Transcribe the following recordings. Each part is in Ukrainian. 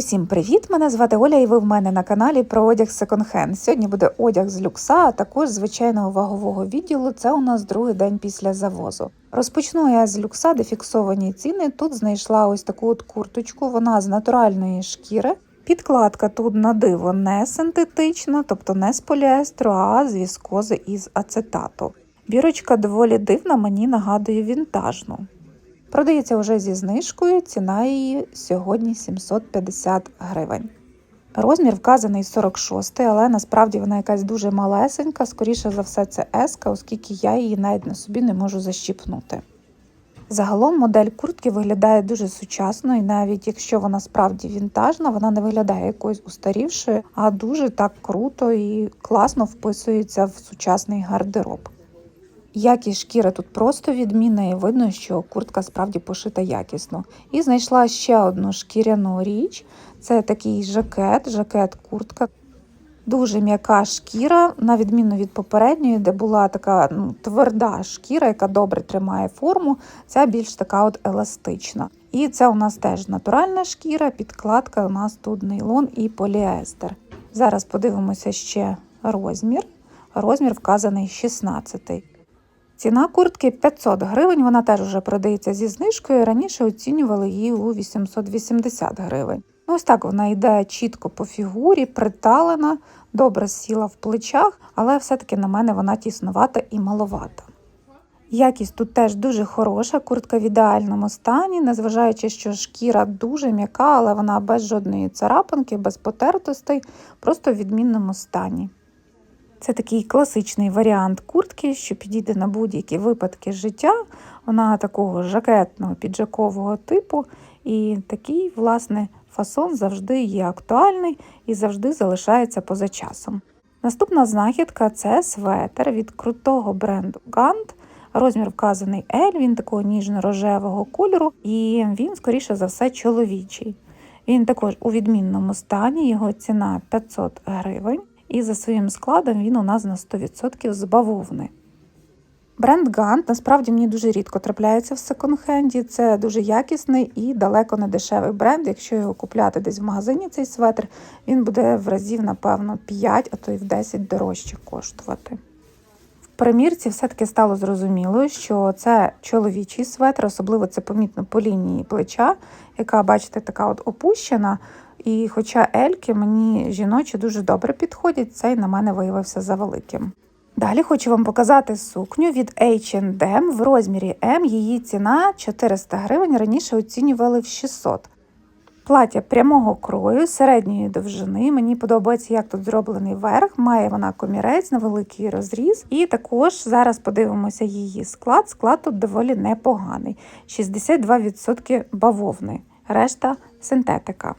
Усім привіт! Мене звати Оля, і ви в мене на каналі про одяг секонд-хенд. Сьогодні буде одяг з люкса, а також звичайного вагового відділу. Це у нас другий день після завозу. Розпочну я з люкса, де фіксовані ціни. Тут знайшла ось таку от курточку. Вона з натуральної шкіри. Підкладка тут на диво не синтетична, тобто не з поліестру, а з віскози із ацетату. Бірочка доволі дивна, мені нагадує вінтажну. Продається вже зі знижкою, ціна її сьогодні 750 гривень. Розмір вказаний 46, але насправді вона якась дуже малесенька, скоріше за все, це еска, оскільки я її навіть на собі не можу защіпнути. Загалом модель куртки виглядає дуже сучасно, і навіть якщо вона справді вінтажна, вона не виглядає якоюсь устарівшою, а дуже так круто і класно вписується в сучасний гардероб. Якість шкіри тут просто відмінна, і видно, що куртка справді пошита якісно. І знайшла ще одну шкіряну річ. Це такий жакет, жакет-куртка. Дуже м'яка шкіра, на відміну від попередньої, де була така ну, тверда шкіра, яка добре тримає форму. Ця більш така от еластична. І це у нас теж натуральна шкіра, підкладка у нас тут нейлон і поліестер. Зараз подивимося ще розмір. Розмір вказаний 16. Ціна куртки 500 гривень, вона теж вже продається зі знижкою. Раніше оцінювали її у 880 гривень. Ну, Ось так вона йде чітко по фігурі, приталена, добре сіла в плечах, але все-таки на мене вона тіснувата і маловата. Якість тут теж дуже хороша, куртка в ідеальному стані, незважаючи, що шкіра дуже м'яка, але вона без жодної царапинки, без потертостей, просто в відмінному стані. Це такий класичний варіант куртки, що підійде на будь-які випадки життя. Вона такого жакетного піджакового типу, і такий, власне, фасон завжди є актуальний і завжди залишається поза часом. Наступна знахідка це светер від крутого бренду Gant. Розмір вказаний L, він такого ніжно-рожевого кольору, і він, скоріше за все, чоловічий. Він також у відмінному стані, його ціна 500 гривень і за своїм складом він у нас на 100% з бавовни. Бренд Гант насправді мені дуже рідко трапляється в секонд-хенді. Це дуже якісний і далеко не дешевий бренд. Якщо його купляти десь в магазині, цей светр, він буде в разів, напевно, 5, а то й в 10 дорожче коштувати. В примірці все-таки стало зрозуміло, що це чоловічий светр, особливо це помітно по лінії плеча, яка, бачите, така от опущена. І хоча ельки мені жіночі дуже добре підходять, цей на мене виявився завеликим. Далі хочу вам показати сукню від H&M в розмірі М. Її ціна 400 гривень, раніше оцінювали в 600. Плаття прямого крою, середньої довжини. Мені подобається, як тут зроблений верх. Має вона комірець, невеликий розріз. І також зараз подивимося її склад. Склад тут доволі непоганий: 62% бавовни, решта синтетика.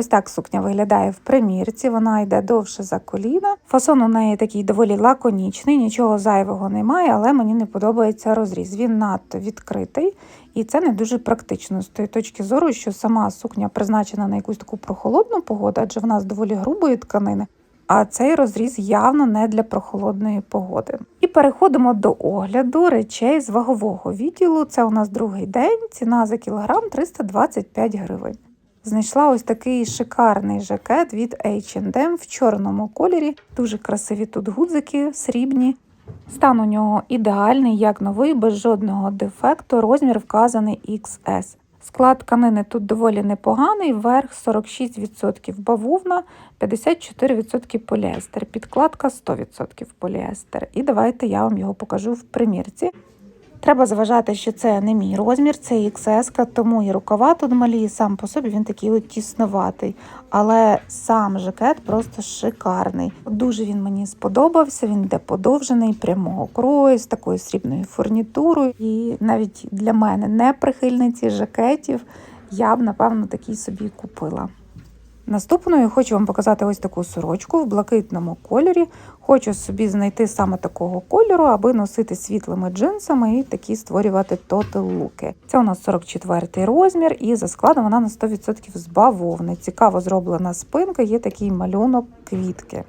Ось так сукня виглядає в примірці, вона йде довше за коліна. Фасон у неї такий доволі лаконічний, нічого зайвого немає, але мені не подобається розріз. Він надто відкритий, і це не дуже практично з тої точки зору, що сама сукня призначена на якусь таку прохолодну погоду, адже вона з доволі грубої тканини. А цей розріз явно не для прохолодної погоди. І переходимо до огляду речей з вагового відділу. Це у нас другий день, ціна за кілограм 325 гривень. Знайшла ось такий шикарний жакет від H&M в чорному кольорі. Дуже красиві тут гудзики, срібні. Стан у нього ідеальний, як новий, без жодного дефекту. Розмір вказаний XS. Склад тканини тут доволі непоганий, верх 46% бавовна, 54% поліестер, підкладка 100% поліестер. І давайте я вам його покажу в примірці. Треба зважати, що це не мій розмір, це XS, тому і рукава тут малі, і сам по собі він такий от тіснуватий. Але сам жакет просто шикарний. Дуже він мені сподобався, він йде подовжений, прямого крою, з такою срібною фурнітурою. І навіть для мене, не прихильниці жакетів, я б, напевно, такий собі купила. Наступною хочу вам показати ось таку сорочку в блакитному кольорі. Хочу собі знайти саме такого кольору, аби носити світлими джинсами і такі створювати тотал-луки. Це у нас 44 розмір, і за складом вона на 100% з бавовни. Цікаво зроблена спинка, є такий малюнок квітки.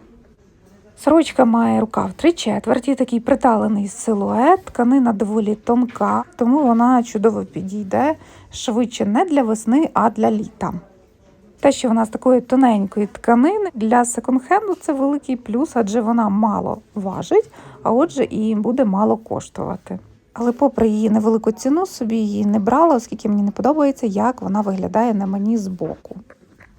Сорочка має рукав три четверті, такий приталений силует, тканина доволі тонка, тому вона чудово підійде швидше не для весни, а для літа. Те, що вона з такої тоненької тканини для секонд-хенду це великий плюс, адже вона мало важить, а отже, і буде мало коштувати. Але, попри її невелику ціну, собі її не брала, оскільки мені не подобається, як вона виглядає на мені збоку.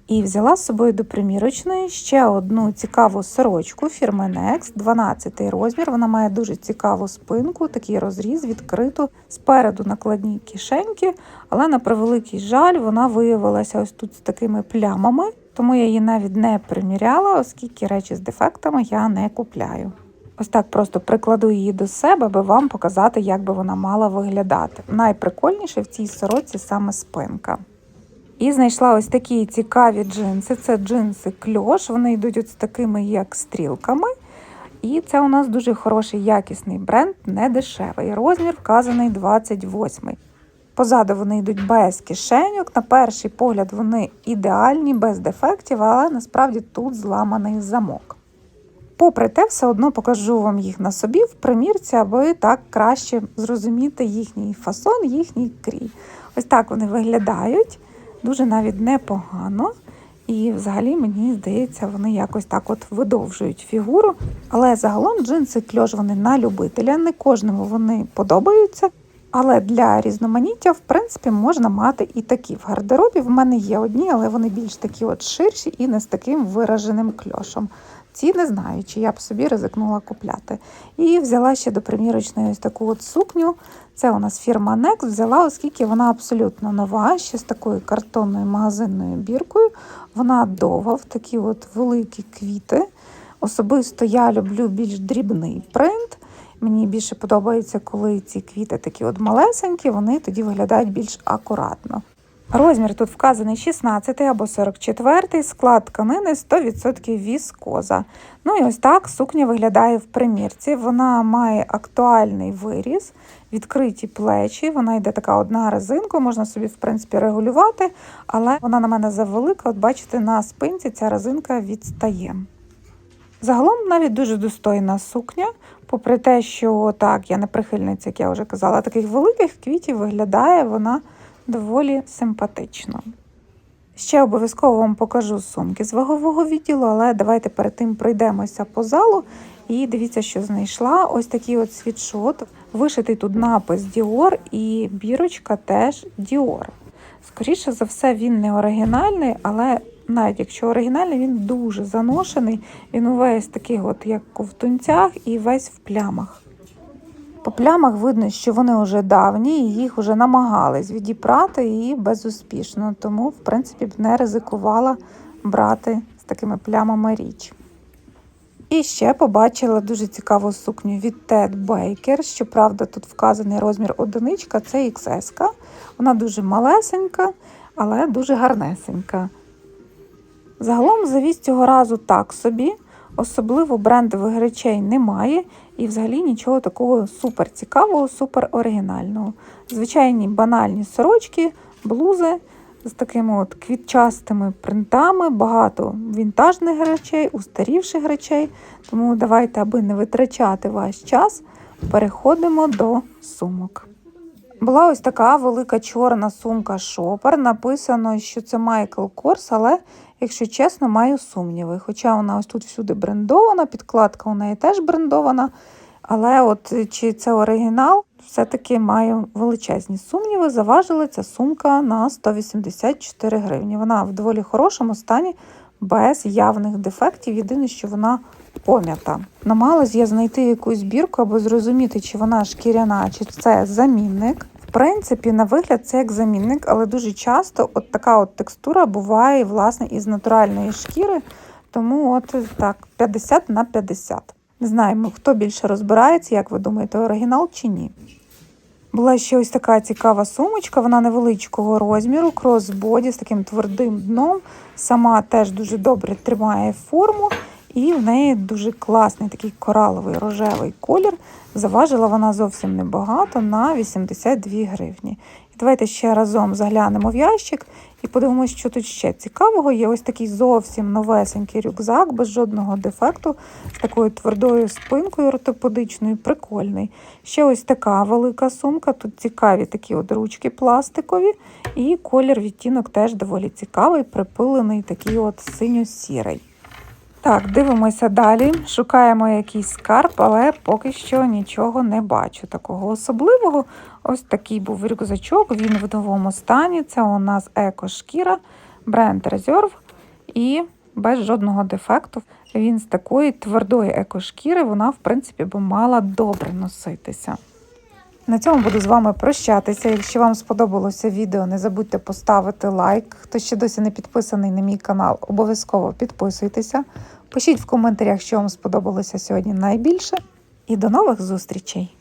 І взяла з собою до примірочної ще одну цікаву сорочку фірми Next, 12 розмір. Вона має дуже цікаву спинку, такий розріз, відкриту спереду накладні кишеньки, але на превеликий жаль, вона виявилася ось тут з такими плямами, тому я її навіть не приміряла, оскільки речі з дефектами я не купляю. Ось так просто прикладу її до себе, аби вам показати, як би вона мала виглядати. Найприкольніше в цій сорочці саме спинка. І знайшла ось такі цікаві джинси. Це джинси кльош. Вони йдуть з такими, як стрілками. І це у нас дуже хороший якісний бренд, не дешевий. Розмір вказаний 28. Позаду вони йдуть без кишеньок. На перший погляд вони ідеальні, без дефектів, але насправді тут зламаний замок. Попри те, все одно покажу вам їх на собі в примірці, аби так краще зрозуміти їхній фасон, їхній крій. Ось так вони виглядають дуже навіть непогано. І взагалі, мені здається, вони якось так от видовжують фігуру. Але загалом джинси кльош вони на любителя, не кожному вони подобаються. Але для різноманіття, в принципі, можна мати і такі в гардеробі. В мене є одні, але вони більш такі от ширші і не з таким вираженим кльошем. Ці не знаю, чи я б собі ризикнула купляти. І взяла ще до примірочної ось таку от сукню. Це у нас фірма Next взяла, оскільки вона абсолютно нова, ще з такою картонною магазинною біркою. Вона довга, в такі от великі квіти. Особисто я люблю більш дрібний принт. Мені більше подобається, коли ці квіти такі от малесенькі, вони тоді виглядають більш акуратно. Розмір тут вказаний 16 або 44, склад тканини 100% віскоза. Ну і ось так сукня виглядає в примірці. Вона має актуальний виріз, відкриті плечі. Вона йде така одна резинка, можна собі, в принципі, регулювати, але вона на мене завелика. От бачите, на спинці ця резинка відстає. Загалом навіть дуже достойна сукня, попри те, що так, я не прихильниця, як я вже казала, таких великих квітів виглядає вона доволі симпатично. Ще обов'язково вам покажу сумки з вагового відділу, але давайте перед тим пройдемося по залу і дивіться, що знайшла. Ось такий от світшот. Вишитий тут напис Dior і бірочка теж Dior. Скоріше за все, він не оригінальний, але навіть якщо оригінальний, він дуже заношений. Він увесь такий, от як ковтунцях, і весь в плямах. По плямах видно, що вони вже давні, і їх вже намагались відіпрати і безуспішно. Тому, в принципі, б не ризикувала брати з такими плямами річ. І ще побачила дуже цікаву сукню від Ted Baker. Щоправда, тут вказаний розмір одиничка, це XS. Вона дуже малесенька, але дуже гарнесенька. Загалом завіс цього разу так собі. Особливо брендових речей немає, і взагалі нічого такого супер цікавого, супер оригінального. Звичайні банальні сорочки, блузи з такими от квітчастими принтами, багато вінтажних речей, устарівших речей. Тому давайте, аби не витрачати ваш час, переходимо до сумок. Була ось така велика чорна сумка шопер. Написано, що це Майкл Корс, але, якщо чесно, маю сумніви. Хоча вона ось тут всюди брендована, підкладка у неї теж брендована. Але от чи це оригінал, все-таки маю величезні сумніви. Заважила ця сумка на 184 гривні. Вона в доволі хорошому стані, без явних дефектів. Єдине, що вона пом'ята. Намагалась я знайти якусь збірку, аби зрозуміти, чи вона шкіряна, чи це замінник. Принципі, на вигляд це як замінник, але дуже часто от така от текстура буває власне із натуральної шкіри. Тому от так, 50 на 50. Не знаю, хто більше розбирається, як ви думаєте, оригінал чи ні. Була ще ось така цікава сумочка, вона невеличкого розміру, кросбоді з таким твердим дном. Сама теж дуже добре тримає форму. І в неї дуже класний такий кораловий рожевий колір. Заважила вона зовсім небагато на 82 гривні. І давайте ще разом заглянемо в ящик і подивимося, що тут ще цікавого. Є ось такий зовсім новесенький рюкзак, без жодного дефекту, з такою твердою спинкою ортопедичною, прикольний. Ще ось така велика сумка. Тут цікаві такі от ручки пластикові, і колір відтінок теж доволі цікавий, припилений, такий от синьо-сірий. Так, дивимося далі. Шукаємо якийсь скарб, але поки що нічого не бачу такого особливого. Ось такий був рюкзачок, він в новому стані. Це у нас еко-шкіра, бренд Reserve і без жодного дефекту. Він з такої твердої екошкіри, вона, в принципі, би мала добре носитися. На цьому буду з вами прощатися. Якщо вам сподобалося відео, не забудьте поставити лайк. Хто ще досі не підписаний на мій канал, обов'язково підписуйтеся. Пишіть в коментарях, що вам сподобалося сьогодні найбільше. І до нових зустрічей!